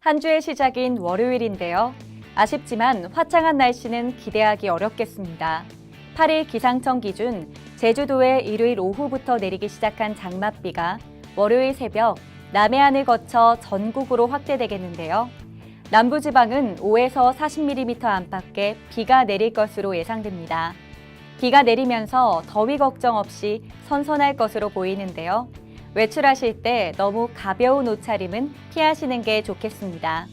한 주의 시작인 월요일인데요. 아쉽지만 화창한 날씨는 기대하기 어렵겠습니다. 8일 기상청 기준 제주도에 일요일 오후부터 내리기 시작한 장맛비가 월요일 새벽 남해안을 거쳐 전국으로 확대되겠는데요. 남부지방은 5에서 40mm 안팎의 비가 내릴 것으로 예상됩니다. 비가 내리면서 더위 걱정 없이 선선할 것으로 보이는데요. 외출하실 때 너무 가벼운 옷차림은 피하시는 게 좋겠습니다.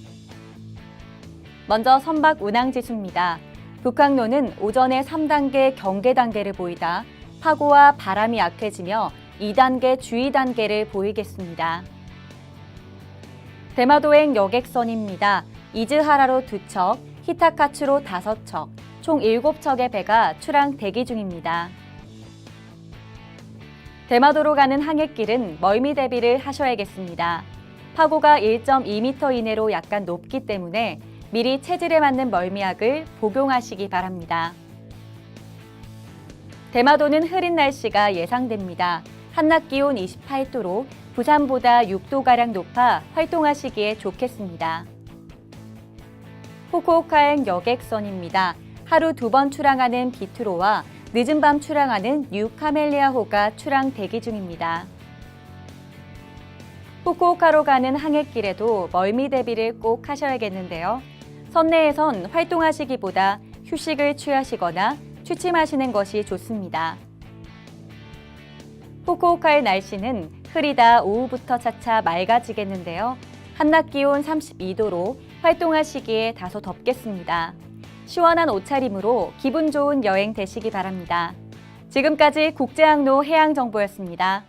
먼저 선박 운항 지수입니다. 북항로는 오전에 3단계 경계 단계를 보이다 파고와 바람이 약해지며 2단계 주의 단계를 보이겠습니다. 대마도행 여객선입니다. 이즈하라로 2척, 히타카츠로 5척, 총 7척의 배가 출항 대기 중입니다. 대마도로 가는 항해길은 멀미 대비를 하셔야겠습니다. 파고가 1.2m 이내로 약간 높기 때문에 미리 체질에 맞는 멀미약을 복용하시기 바랍니다. 대마도는 흐린 날씨가 예상됩니다. 한낮 기온 28도로 부산보다 6도가량 높아 활동하시기에 좋겠습니다. 후쿠오카행 여객선입니다. 하루 두 번 출항하는 비트로와 늦은 밤 출항하는 뉴 카멜리아호가 출항 대기 중입니다. 후쿠오카로 가는 항해길에도 멀미 대비를 꼭 하셔야겠는데요. 선내에선 활동하시기보다 휴식을 취하시거나 취침하시는 것이 좋습니다. 후쿠오카의 날씨는 흐리다 오후부터 차차 맑아지겠는데요. 한낮 기온 32도로 활동하시기에 다소 덥겠습니다. 시원한 옷차림으로 기분 좋은 여행 되시기 바랍니다. 지금까지 국제항로 해양정보였습니다.